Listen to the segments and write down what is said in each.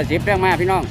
อยสิบแรงมาพี่น้อง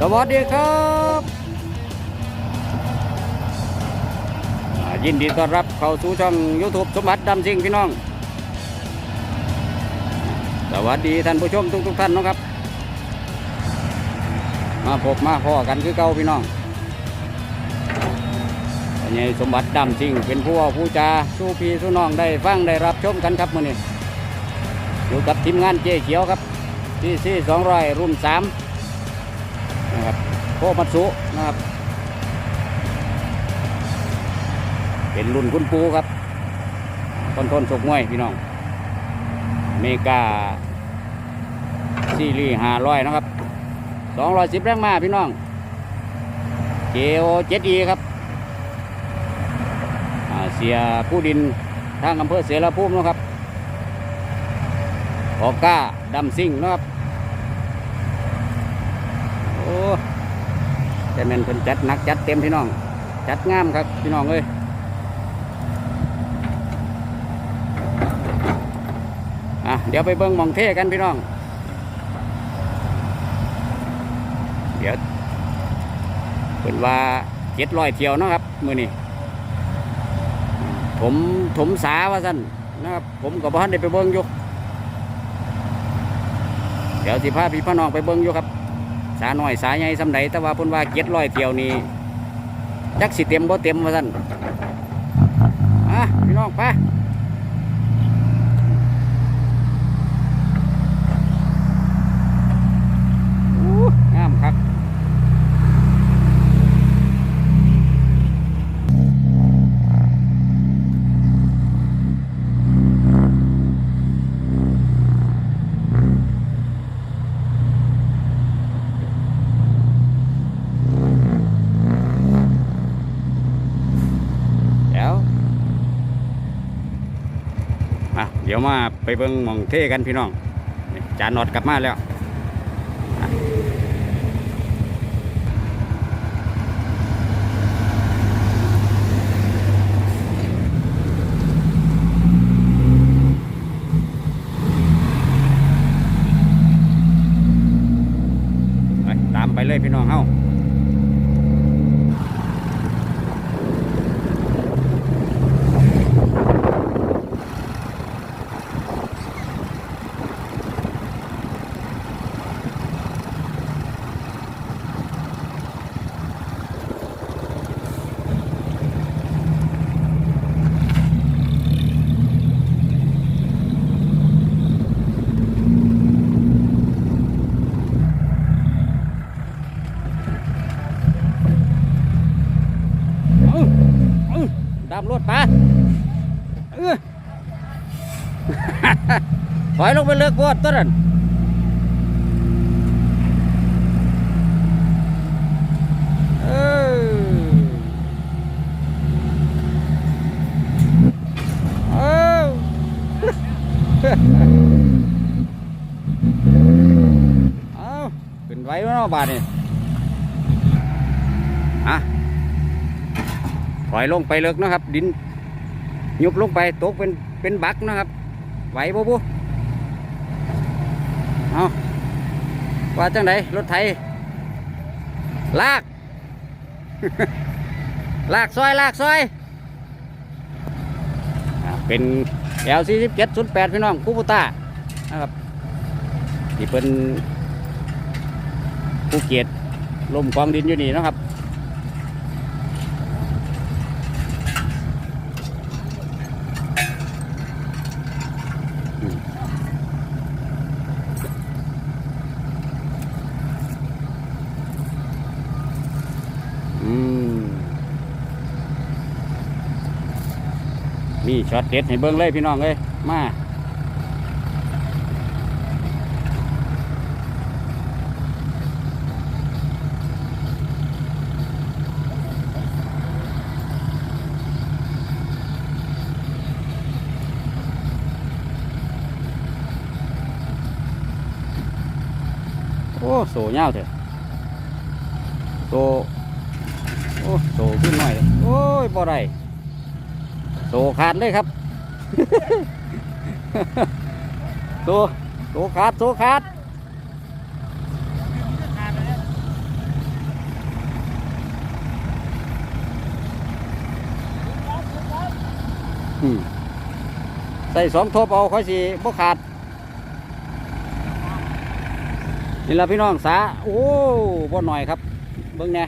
สวัสดีครับยินดีต้อนรับเข้าสู่ช่อง YouTube สมบัติดำซิงพี่น้อง สวัสดีท่านผู้ชมทุกๆท่านนะครับ มาพบมาพอกันคือเก่าพี่น้องอันนี้สมบัติดำซิงเป็นผู้ว่าผู้จาสู้พี่สู้น้องได้ฟังได้รับชมกันครับมื้อนี้ อยู่กับทีมงานเจ๊เขียวครับที่ที่สองร้อยรุ่นสามนะครับโคมัตสุนะครับ เป็นรุ่นคุณปูครับคนทนสกมวยพี่น้องเมกาซีรีส์ห้าร้อยนะครับสองร้อยสิบแรงมาพี่น้องเจโอเจ็ดอีครับเสียผู้ดินทางอำเภอเสรภูมินะครับ ออกก้าดำซิ่งนะครับ โอ้แต่แมันเป็นจัดนักจัดเต็มพี่น้อง จัดงามครับพี่น้องเอ้ยอะเดี๋ยวไปเบิ้งมองเท่กันพี่น้อง เดี๋ยวเป็นว่าเจ็ดร้อยเที่ยวนะครับมือนี้ผมถมสาว่าสั้นนะครับผมกับพ่านได้ไปเบิ้งอยู่ เดี๋ยวสิพาพี่พ่อน้องไปเบิ้งอยู่ครับ สาหน่อยสาใหญ่สำใดแต่ว่าเพิ่นว่าเจ็ดร้อยเที่ยวนี้จักสิเต็มบ่เต็มว่าซั่นอะพี่น้องไปอู้งามครับเดี๋ยว อะเดี๋ยวมาไปเบิ่งมองเท่กันพี่น้องจานนอดกลับมาแล้วไปตามไปเลยพี่น้องเฮาเอา ดำรถปะถอยลงไปเลือกกวดตัวนั้นเออเอาเอาขึ้นไว้เนาะบาดนี่อะ ปล่อยลงไปเลิกนะครับ ดินยุบลงไปตกเป็นเป็นบักนะครับไหวบ่บุเอาว่าจังไดรถไถลาก ลากซอยลากซอยอ่าเป็น L 4 7 0 8 พี่น้องคูปูต้านะครับที่เป็นผู้เกียรติลมกองดินอยู่นี่นะครับ มีช็อตเด็ดให้เบิ้งเลยพี่น้องเลยมาโอ้โสเงาเถอะโตโอ้โตขึ้นหน่อยเลยโอ้ยบ่ได้ โตขาดเลยครับ โตตัวตัวขาดตัวขาดใส่สองทบเอาค่อยสิบ่ขาด นี่ละพี่น้องสาโอ้บ่หน่อยครับ เบิ่งแหน่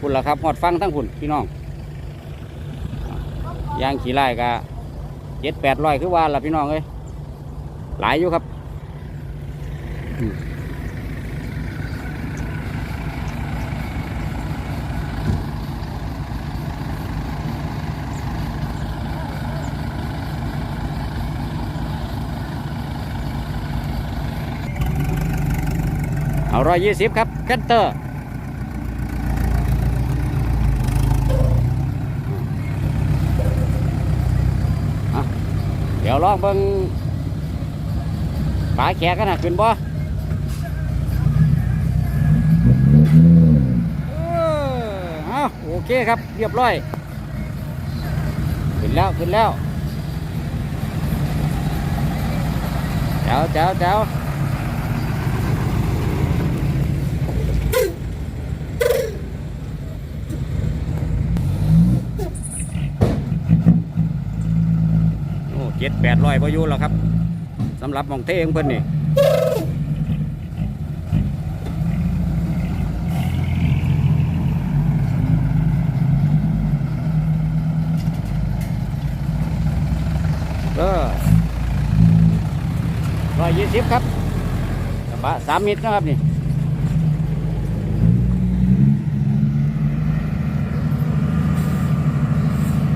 พุ่นละครับหอดฟังทั้งพุ่นพี่น้อง ยางขี่ไล่กะเจ็ดแปดร้อยคือว่าละพี่น้องเอ้ยหลายอยู่ครับเอาร้อยยี่สิบครับแคนเตอร์ เดี๋ยวลองเบิ้งปลาแขกกันนะขึ้นบ่เอาโอเคครับ เรียบร้อย ขึ้นแล้ว ขึ้นแล้วเจ้าเจ้าเจ้า โอ้เจ็ด แปดร้อยพออยู่แล้วครับสำหรับมองเท่งเพิ่อนนี่ก็ร้อยยี่สิบครับกระบะสามมิตรนะครับนี่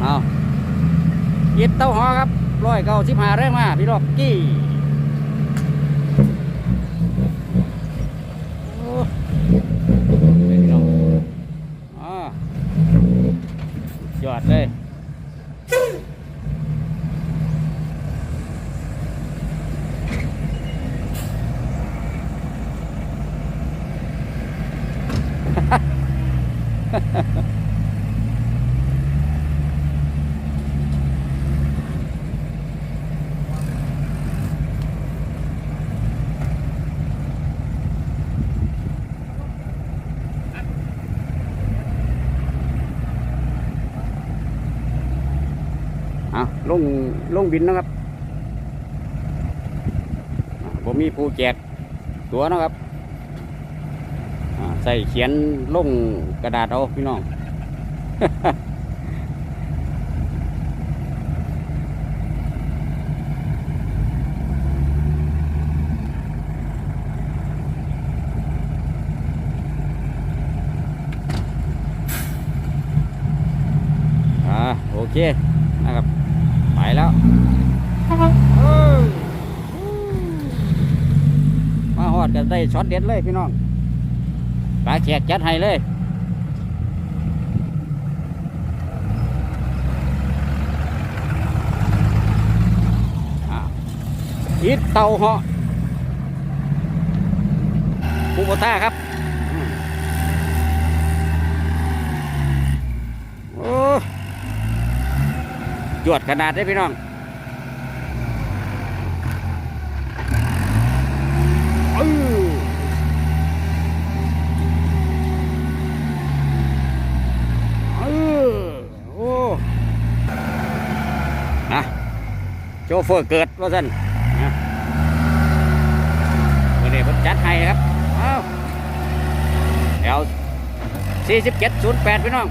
เอายิดเต้าหอครับ ร้อยเก้าสิบห้าแรงมาพี่รอกกี้โอ้เป็นพี่น้องอ่ายอดเลย อะลง ลงบินนะครับผมมีผู้แจกตัวนะครับใส่เขียนลงกระดาษเอาพี่น้องอ่าโอเค แล้วมาหอดกันได้ช็อตเด็ดเลยพี่น้องปลาแขกจัดให้เลยอิดเตาเหาะปูโบต้าครับโอ้ จวดขนาดได้พี่น้องเออเอโอ้นะโชเฟอร์เกิดว่าสั่นนะวันนี้ผมจัดให้ครับ เอาแถว4708 พี่น้อง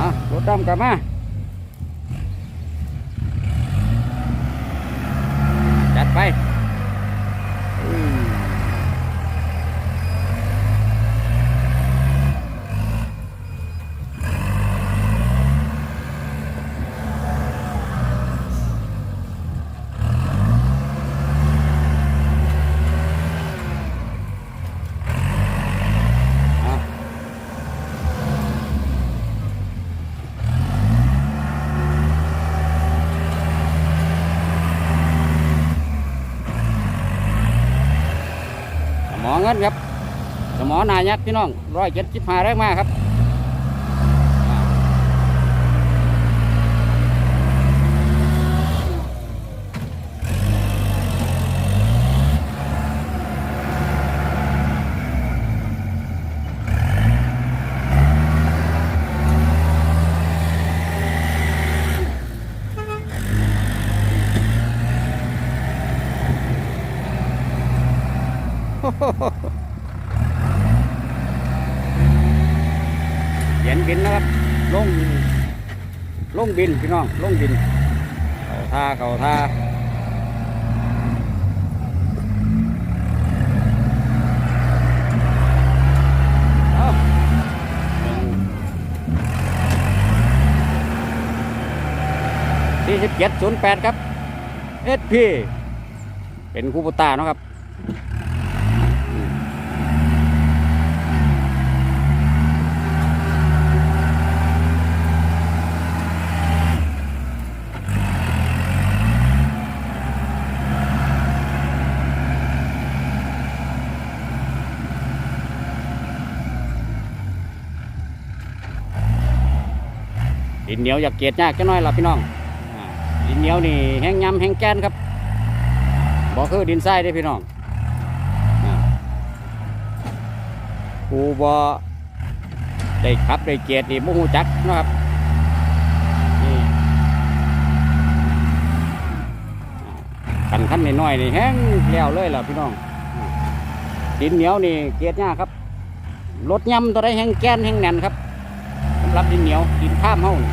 อะรถดำกลับมา เงินครับสมอนายัดพี่น้องร้อยเจ็ดสิบห้าแรงมากครับ ลงบินพี่น้องลงบินเขาท่าเขาท่าเอาสี่สิบเจ็ดศูนย์แปดครับเอสพีเป็นคูปตาเนาะครับ ดินเหนียวอยากเกียดยากจะน้อยล่ะพี่น้องดินเหนียวนี่แห้งยำแห้งแกนครับบอกคือดินทรายเด้พี่น้องกูบอได้ขับได้เกียดนี่มุหูจักนะครับนี่อ่าขันขันน้อยนี่แห้งแล้วเลยล่ะพี่น้อง ดินเหนียวนี่เกียดยากครับรถยำตัวได้แห้งแกนแห้งแน่นครับสำหรับดินเหนียวดินข้ามเฮานี่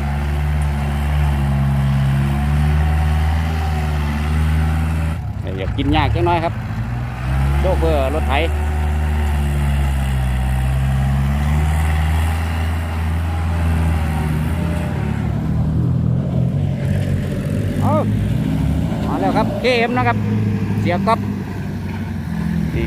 แต่ อยากกินยากจังน้อยครับโชคเพื่อรถไถเอามาแล้วครับเคเอ็มนะครับ เสียก๊อปนี่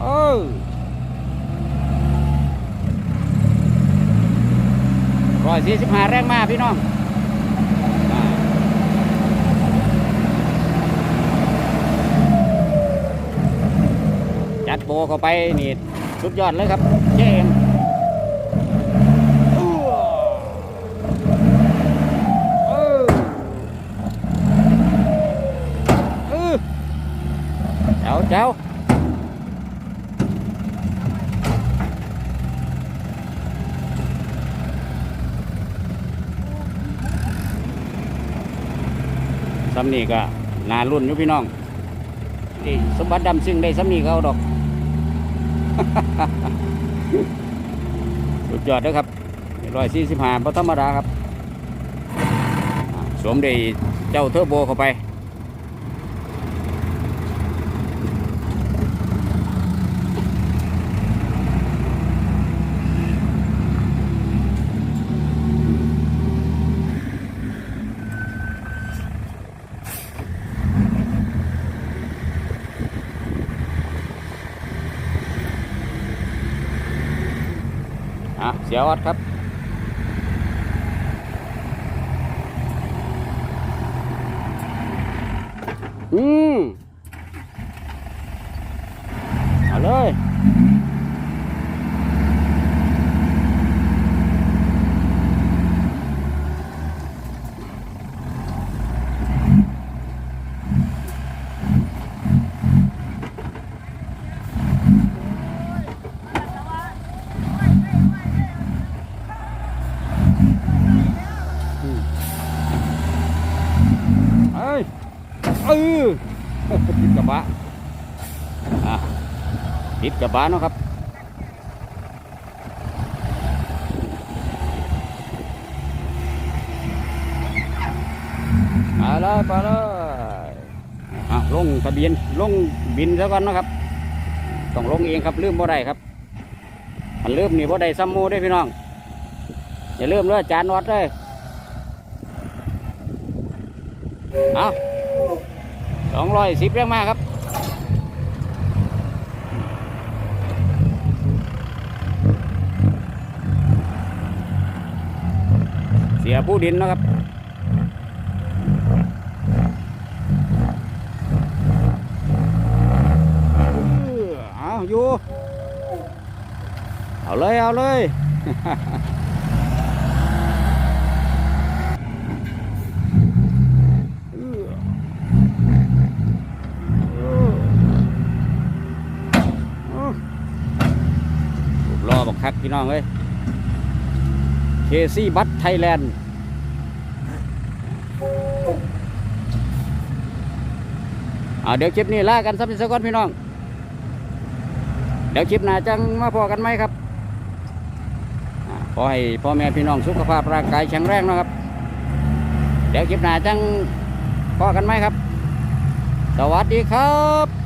โอ้โอ้ ร้อยสี่สิบห้าแรงมากพี่น้องจัดโบเข้าไปนี่สุดยอดเลยครับเจมส์อู้เออเออเจ้าเจ้า สำนีก็นารุ่นอยู่พี่น้องนี่สมบัติดำซึ่งได้สำนีเขาดอก สุดยอดนะครับร้อยสี่สิบห้าธรรมดาครับ สวมได้เจ้าเทอร์โบเข้าไป สียวัดครับ อืมเอาเลย เอ้ยเออติดกระบะอะ ติดกระบะเนาะครับไปเลยไปเลยอะลงทะเบียนลงบินซะก่อนนะครับ ต้องลงเองครับลืมบ่ได้ครับมันลืมนี่บ่ได้ซ้ำหมูได้พี่น้องอย่าลืมเลยจานวัดเลยเอาสองร้อยสิบเรียงมาครับ สียผู้ดินนะครับเอาอยู่ เอาเลย เอาเลยรอบักคักพี่น้องเอ้ย เคซี่บัตไทยแลนด์เดี๋ยวคลิปนี้ลากันสักนิดสักก่อนพี่น้อง เดี๋ยวคลิปหน้าจังมาพอกันไหมครับขอให้พ่อแม่พี่น้องสุขภาพร่างกายแข็งแรงนะครับ เดี๋ยวคลิปหน้าจังพอกันไหมครับ สวัสดีครับ